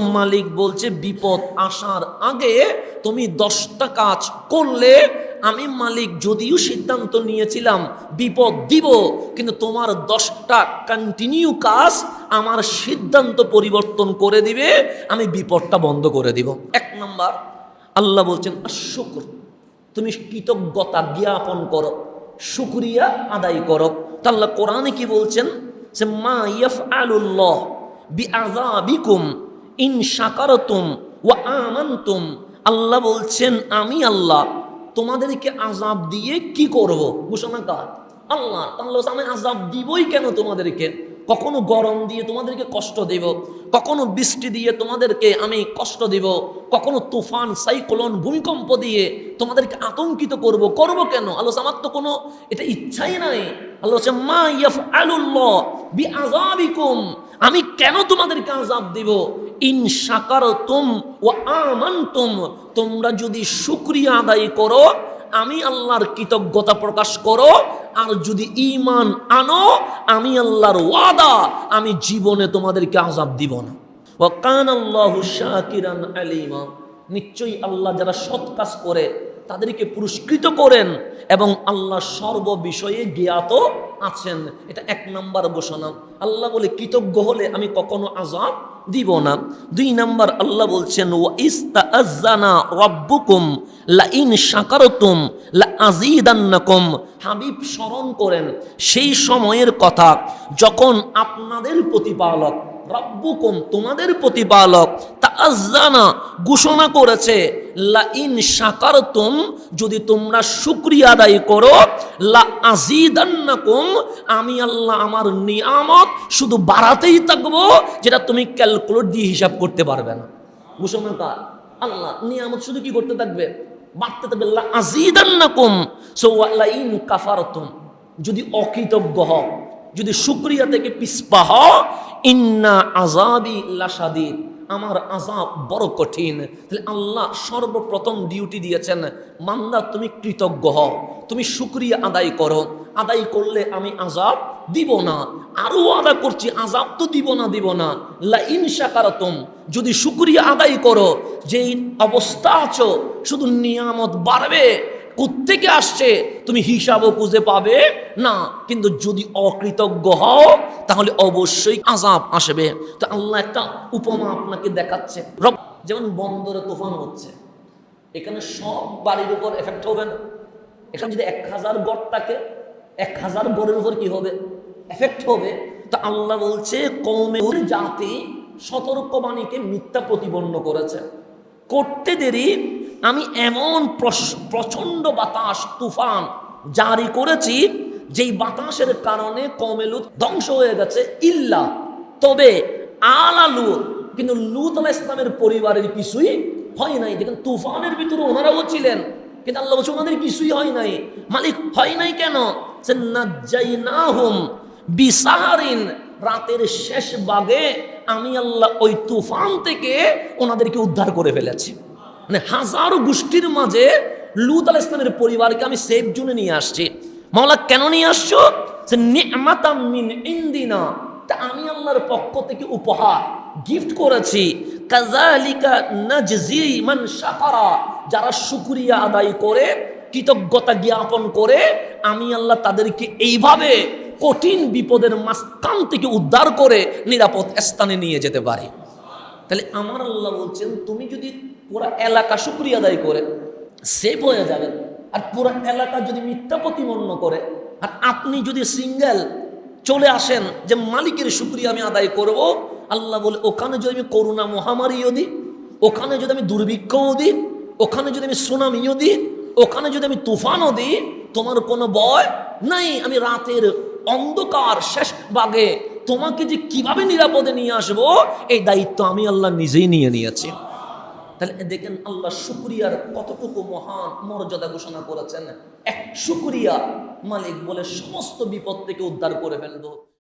মালিক বলছে, বিপদ আসার আগে তুমি দশটা কাজ করলে আমি মালিক যদিও সিদ্ধান্ত নিয়েছিলাম বিপদ দিব, কিন্তু তোমার দশটা কন্টিনিউ কাজ আমার সিদ্ধান্ত পরিবর্তন করে দিবে, আমি বিপদটা বন্ধ করে দিব। এক নম্বর, আল্লাহ বলছেন শুক্র তুমি কৃতজ্ঞতা জ্ঞাপন করো, শুক্রিয়া আদায় করো। তা আল্লাহ কোরআনে কি বলছেন? যে, মা ইয়াফ আলুল্লাহ বি আজাবিকুম ইন সাকারতুম ওয়া আমানতুম। আল্লাহ বলছেন, আমি আল্লাহ, তোমাদেরকে আজাব দিয়ে কি করব? ঘোষণা কার? আল্লাহ। আল্লাহ আমি আজাব দিবই কেন তোমাদেরকে? কখনো গরম দিয়ে তোমাদেরকে কষ্ট দেব, কখনো বৃষ্টি দিয়ে তোমাদেরকে আমি কষ্ট দেব, কখনো তুফান, সাইক্লোন, ভূমিকম্প দিয়ে তোমাদেরকে আতঙ্কিত করব। করব কেন? আল্লাহ আমার তো কোনো এটা ইচ্ছাই নাই। আল্লাহ মা ইয়াফ বি আজাবিকুম আমি কেন তোমাদেরকে আজাব দিব? ইন শাকারতুম ও আমানতুম। তোমরা যদি শুকরিয়া আদায় করো, আমি আল্লাহর কৃতজ্ঞতা প্রকাশ করো আর যদি ইমান আনো, আমি আল্লাহর ওয়াদা, আমি জীবনে তোমাদেরকে আজাব দিব না। কান আল্লাহ শাকিরান আলিমা। নিশ্চয়ই আল্লাহ যারা সৎ কাজ করে, তাদেরকে পুরস্কৃত করেন এবং আল্লাহ সর্ব বিষয়ে জ্ঞাত আছেন। এটা এক নাম্বার ঘোষণা। আল্লাহ বলে, কৃতজ্ঞ হলে আমি কখনো আজাব দিব না। দুই নাম্বার আল্লাহ বলছেন ও ইস্তাআযানা রাব্বুকুম লা ইন শাকারতুম লা আযীদান্নাকুম হাবিব স্মরণ করেন, সেই সময়ের কথা, যখন আপনাদের প্রতিপালক তোমাদের প্রতিপালক তাআজ্জানা ঘোষণা করেছে লা ইন শাকারতুম যদি তোমরা শুকরিয়া আদায় করো লা আযীদান্নাকুম আমি আল্লাহ আমার নিয়ামত শুধু বাড়াতেই থাকব, যেটা তুমি ক্যালকুলেট দিয়ে হিসাব করতে পারবে না। ঘোষণা কার? আল্লাহ, নিয়ামত শুধু কি করতে থাকবে? বাড়তে থাকবে লা আযীদান্নাকুম সো লা ইন কাফারতুম, যদি অকৃতজ্ঞ হও, যদি শুক্রিয়া থেকে পিসপা হও ইন্না আজাবি লাসাদিদ আমার আজাব বড় কঠিন। তাহলে আল্লাহ সর্বপ্রথম ডিউটি দিয়েছেন মান্দা তুমি কৃতজ্ঞ হও, তুমি শুক্রিয়া আদায় করো। আদায় করলে আমি আজাব দিব না। আরও আদা করছি আজাব তো দিব না দিব না। লা ইনশাকারতম যদি শুক্রিয়া আদায় করো, যেই অবস্থা আছো, শুধু নিয়ামত বাড়বে। কোত্থেকে আসছে? তুমি হিসাবও খুঁজে পাবে? না, কিন্তু যদি অকৃতজ্ঞ হও, তাহলে অবশ্যই আজাব আসবে। তো আল্লাহ একটা উপমা আপনাকে দেখাচ্ছে। রব, যেমন বন্দরে তুফান হচ্ছে, এখানে সব বাড়ির উপর এফেক্ট হবে না। এখানে যদি এক হাজার গড় থাকে, এক হাজার গড়ের উপর কি হবে? এফেক্ট হবে। তা আল্লাহ বলছে কৌমের জাতি সতর্কবাণীকে মিথ্যা প্রতিপন্ন করেছে। করতে দেরি আমি এমন প্রচণ্ড বাতাস, তুফান জারি করেছি, যেই বাতাসের কারণে কমেলুত ধ্বংস হয়ে গেছে ইল্লা। তবে আলা লুত, কিন্তু লুত আলাহ ইসলামের পরিবারের কিছুই হয় নাই। দেখেন, তুফানের ভিতরে ওনারাও ছিলেন, কিন্তু আল্লাহ বলছে ওনাদের কিছুই হয় নাই। মালিক হয় নাই কেন? বিসাহারিন, রাতের শেষ ভাগে আমি আল্লাহ ওই তুফান থেকে ওনাদেরকে উদ্ধার করে ফেলেছি। মানে হাজারো গোষ্ঠীর মাঝে লুত আল ইসলামের পরিবারকে আমি সেফ জোনে নিয়ে আসছি। মাওলা, কেন নিয়ে আসছো? সে নি'মাতাম মিন ইন্দিনা, তা আমি আল্লাহর পক্ষ থেকে উপহার গিফট করেছি। কাজালিকা নাজজি মান শাকারা, যারা শুকরিয়া আদায় করে, কৃতজ্ঞতা জ্ঞাপন করে, আমি আল্লাহ তাদেরকে এইভাবে কঠিন বিপদের মাঝখান থেকে উদ্ধার করে নিরাপদ স্থানে নিয়ে যেতে পারি। তাহলে আমার আল্লাহ বলছেন, তুমি যদি পুরা এলাকা শুক্রিয়া আদায় করে সেভ হয়ে যাবেন আর পুরা এলাকা যদি মিথ্যা প্রতিপন্ন করে, আর আপনি যদি সিঙ্গেল চলে আসেন যে মালিকের শুক্রিয়া আমি আদায় করব, আল্লাহ বলে, ওখানে যদি আমি করোনা মহামারীও দিই, ওখানে যদি আমি দুর্ভিক্ষও দিই, ওখানে যদি আমি সুনামিও দিই, ওখানে যদি আমি তুফানও দিই, তোমার কোনো ভয় নাই, আমি রাতের অন্ধকার শেষ ভাগে তোমাকে যে কীভাবে নিরাপদে নিয়ে আসব, এই দায়িত্ব আমি আল্লাহ নিজেই নিয়ে নিয়েছি। তাহলে দেখেন আল্লাহ শুক্রিয়ার কতটুকু মহান মর্যাদা ঘোষণা করেছেন। এক শুক্রিয়া মালিক বলে সমস্ত বিপদ থেকে উদ্ধার করে ফেলব